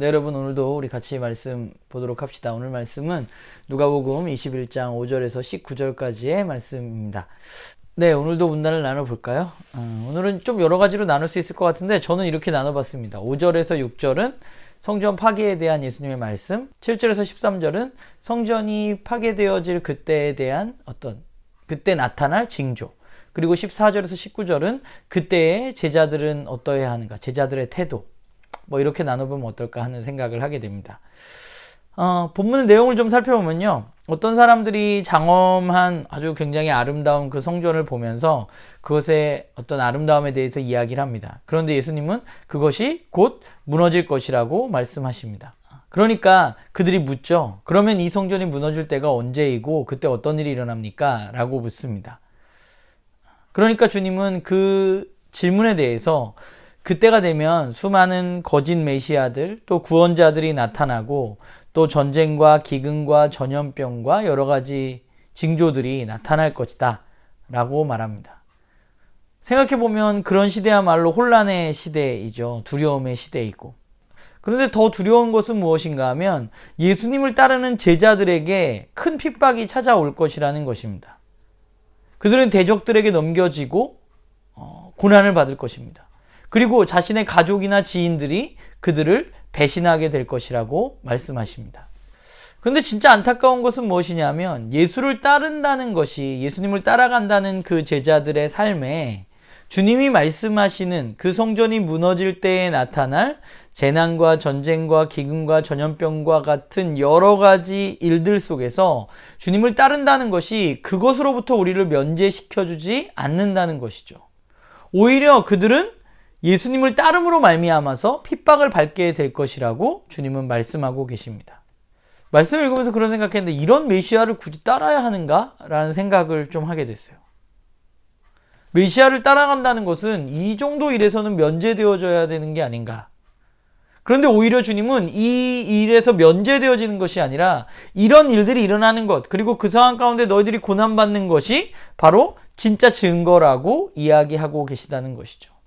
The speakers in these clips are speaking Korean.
네, 여러분 오늘도 우리 같이 말씀 보도록 합시다. 오늘 말씀은 누가복음 21장 5절에서 19절까지의 말씀입니다. 네, 오늘도 문단을 나눠 볼까요? 어, 오늘은 좀 여러 가지로 나눌 수 있을 것 같은데 저는 이렇게 나눠 봤습니다. 5절에서 6절은 성전 파괴에 대한 예수님의 말씀, 7절에서 13절은 성전이 파괴되어질 그때에 대한 어떤 그때 나타날 징조, 그리고 14절에서 19절은 그때의 제자들은 어떠해야 하는가, 제자들의 태도, 뭐 이렇게 나눠보면 어떨까 하는 생각을 하게 됩니다. 어, 본문 내용을 좀 살펴보면요. 어떤 사람들이 장엄한 아주 굉장히 아름다운 그 성전을 보면서 그것의 어떤 아름다움에 대해서 이야기를 합니다. 그런데 예수님은 그것이 곧 무너질 것이라고 말씀하십니다. 그러니까 그들이 묻죠. 그러면 이 성전이 무너질 때가 언제이고 그때 어떤 일이 일어납니까? 라고 묻습니다. 그러니까 주님은 그 질문에 대해서 그때가 되면 수많은 거짓 메시아들 또 구원자들이 나타나고 또 전쟁과 기근과 전염병과 여러 가지 징조들이 나타날 것이다 라고 말합니다. 생각해보면 그런 시대야말로 혼란의 시대이죠. 두려움의 시대이고. 그런데 더 두려운 것은 무엇인가 하면 예수님을 따르는 제자들에게 큰 핍박이 찾아올 것이라는 것입니다. 그들은 대적들에게 넘겨지고 어, 고난을 받을 것입니다. 그리고 자신의 가족이나 지인들이 그들을 배신하게 될 것이라고 말씀하십니다. 근데 진짜 안타까운 것은 무엇이냐면 예수를 따른다는 것이 예수님을 따라간다는 그 제자들의 삶에 주님이 말씀하시는 그 성전이 무너질 때에 나타날 재난과 전쟁과 기근과 전염병과 같은 여러 가지 일들 속에서 주님을 따른다는 것이 그것으로부터 우리를 면제시켜 주지 않는다는 것이죠. 오히려 그들은 예수님을 따름으로 말미암아서 핍박을 받게 될 것이라고 주님은 말씀하고 계십니다. 말씀을 읽으면서 그런 생각했는데 이런 메시아를 굳이 따라야 하는가? 라는 생각을 좀 하게 됐어요. 메시아를 따라간다는 것은 이 정도 일에서는 면제되어져야 되는 게 아닌가. 그런데 오히려 주님은 이 일에서 면제되어지는 것이 아니라 이런 일들이 일어나는 것, 그리고 그 상황 가운데 너희들이 고난받는 것이 바로 진짜 증거라고 이야기하고 계시다는 것이죠.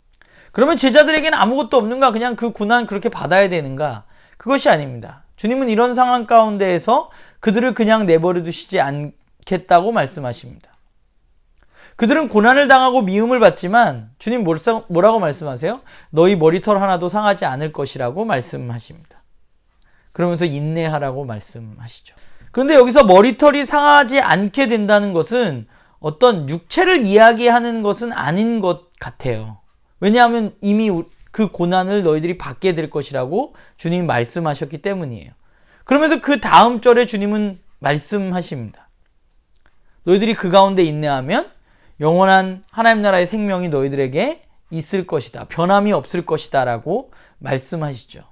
그러면 제자들에게는 아무것도 없는가? 그냥 그 고난 그렇게 받아야 되는가? 그것이 아닙니다. 주님은 이런 상황 가운데에서 그들을 그냥 내버려 두시지 않겠다고 말씀하십니다. 그들은 고난을 당하고 미움을 받지만 주님 뭐라고 말씀하세요? 너희 머리털 하나도 상하지 않을 것이라고 말씀하십니다. 그러면서 인내하라고 말씀하시죠. 그런데 여기서 머리털이 상하지 않게 된다는 것은 어떤 육체를 이야기하는 것은 아닌 것 같아요. 왜냐하면 이미 그 고난을 너희들이 받게 될 것이라고 주님이 말씀하셨기 때문이에요. 그러면서 그 다음 절에 주님은 말씀하십니다. 너희들이 그 가운데 인내하면 영원한 하나님 나라의 생명이 너희들에게 있을 것이다. 변함이 없을 것이다. 라고 말씀하시죠.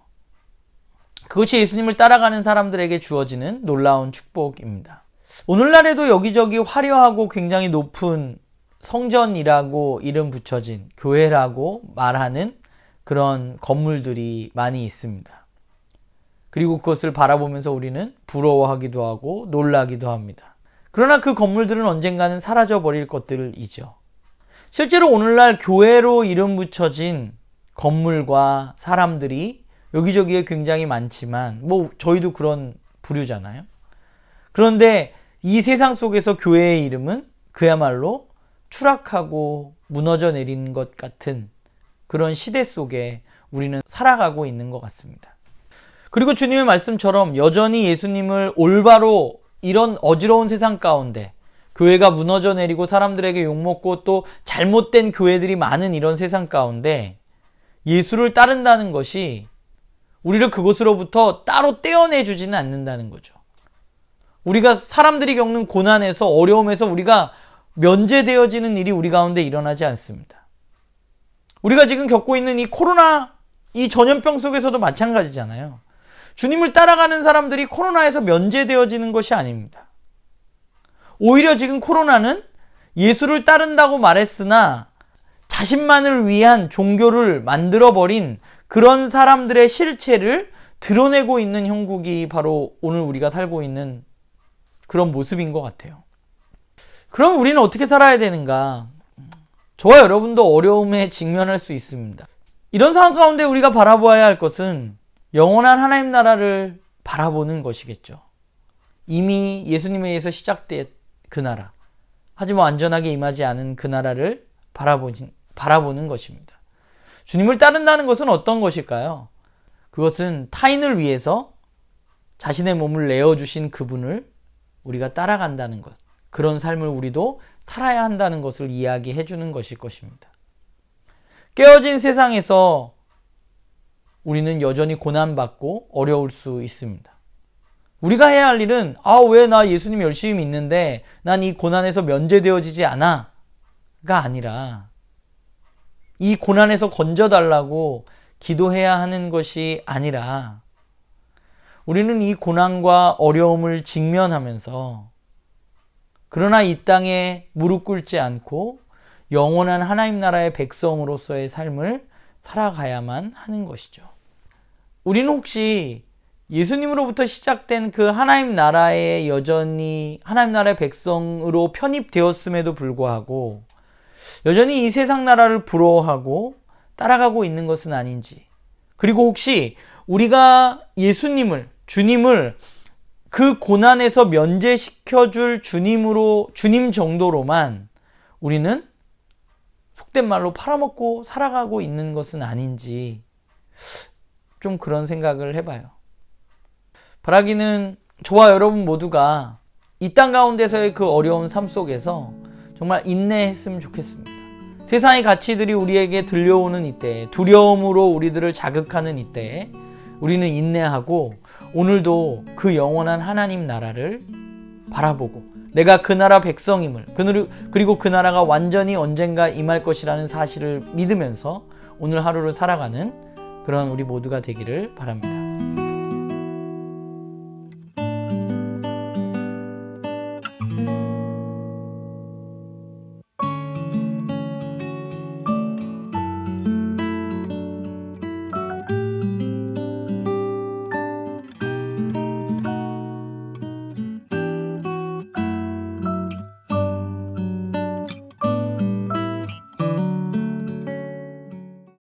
그것이 예수님을 따라가는 사람들에게 주어지는 놀라운 축복입니다. 오늘날에도 여기저기 화려하고 굉장히 높은 성전이라고 이름 붙여진 교회라고 말하는 그런 건물들이 많이 있습니다. 그리고 그것을 바라보면서 우리는 부러워하기도 하고 놀라기도 합니다. 그러나 그 건물들은 언젠가는 사라져 버릴 것들이죠. 실제로 오늘날 교회로 이름 붙여진 건물과 사람들이 여기저기에 굉장히 많지만 뭐 저희도 그런 부류잖아요. 그런데 이 세상 속에서 교회의 이름은 그야말로 추락하고 무너져 내린 것 같은 그런 시대 속에 우리는 살아가고 있는 것 같습니다. 그리고 주님의 말씀처럼 여전히 예수님을 올바로 이런 어지러운 세상 가운데 교회가 무너져 내리고 사람들에게 욕먹고 또 잘못된 교회들이 많은 이런 세상 가운데 예수를 따른다는 것이 우리를 그곳으로부터 따로 떼어내 주지는 않는다는 거죠. 우리가 사람들이 겪는 고난에서 어려움에서 우리가 면제되어지는 일이 우리 가운데 일어나지 않습니다. 우리가 지금 겪고 있는 이 코로나 이 전염병 속에서도 마찬가지잖아요. 주님을 따라가는 사람들이 코로나에서 면제되어지는 것이 아닙니다. 오히려 지금 코로나는 예수를 따른다고 말했으나 자신만을 위한 종교를 만들어버린 그런 사람들의 실체를 드러내고 있는 형국이 바로 오늘 우리가 살고 있는 그런 모습인 것 같아요. 그럼 우리는 어떻게 살아야 되는가? 저와 여러분도 어려움에 직면할 수 있습니다. 이런 상황 가운데 우리가 바라보아야 할 것은 영원한 하나님 나라를 바라보는 것이겠죠. 이미 예수님에 의해서 시작된 그 나라. 하지만 완전하게 임하지 않은 그 나라를 바라보진, 바라보는 것입니다. 주님을 따른다는 것은 어떤 것일까요? 그것은 타인을 위해서 자신의 몸을 내어주신 그분을 우리가 따라간다는 것. 그런 삶을 우리도 살아야 한다는 것을 이야기해 주는 것일 것입니다. 깨어진 세상에서 우리는 여전히 고난받고 어려울 수 있습니다. 우리가 해야 할 일은, 아, 왜 나 예수님 열심히 믿는데 난 이 고난에서 면제되어지지 않아? 가 아니라, 이 고난에서 건져달라고 기도해야 하는 것이 아니라, 우리는 이 고난과 어려움을 직면하면서, 그러나 이 땅에 무릎 꿇지 않고 영원한 하나님 나라의 백성으로서의 삶을 살아가야만 하는 것이죠. 우리는 혹시 예수님으로부터 시작된 그 하나님 나라에 여전히 하나님 나라의 백성으로 편입되었음에도 불구하고 여전히 이 세상 나라를 부러워하고 따라가고 있는 것은 아닌지 그리고 혹시 우리가 예수님을 주님을 그 고난에서 면제시켜 줄 주님으로 주님 정도로만 우리는 속된 말로 팔아먹고 살아가고 있는 것은 아닌지 좀 그런 생각을 해봐요. 바라기는 저와 여러분 모두가 이 땅 가운데서의 그 어려운 삶 속에서 정말 인내했으면 좋겠습니다. 세상의 가치들이 우리에게 들려오는 이때, 두려움으로 우리들을 자극하는 이때, 우리는 인내하고 오늘도 그 영원한 하나님 나라를 바라보고 내가 그 나라 백성임을 그리고 그 나라가 완전히 언젠가 임할 것이라는 사실을 믿으면서 오늘 하루를 살아가는 그런 우리 모두가 되기를 바랍니다.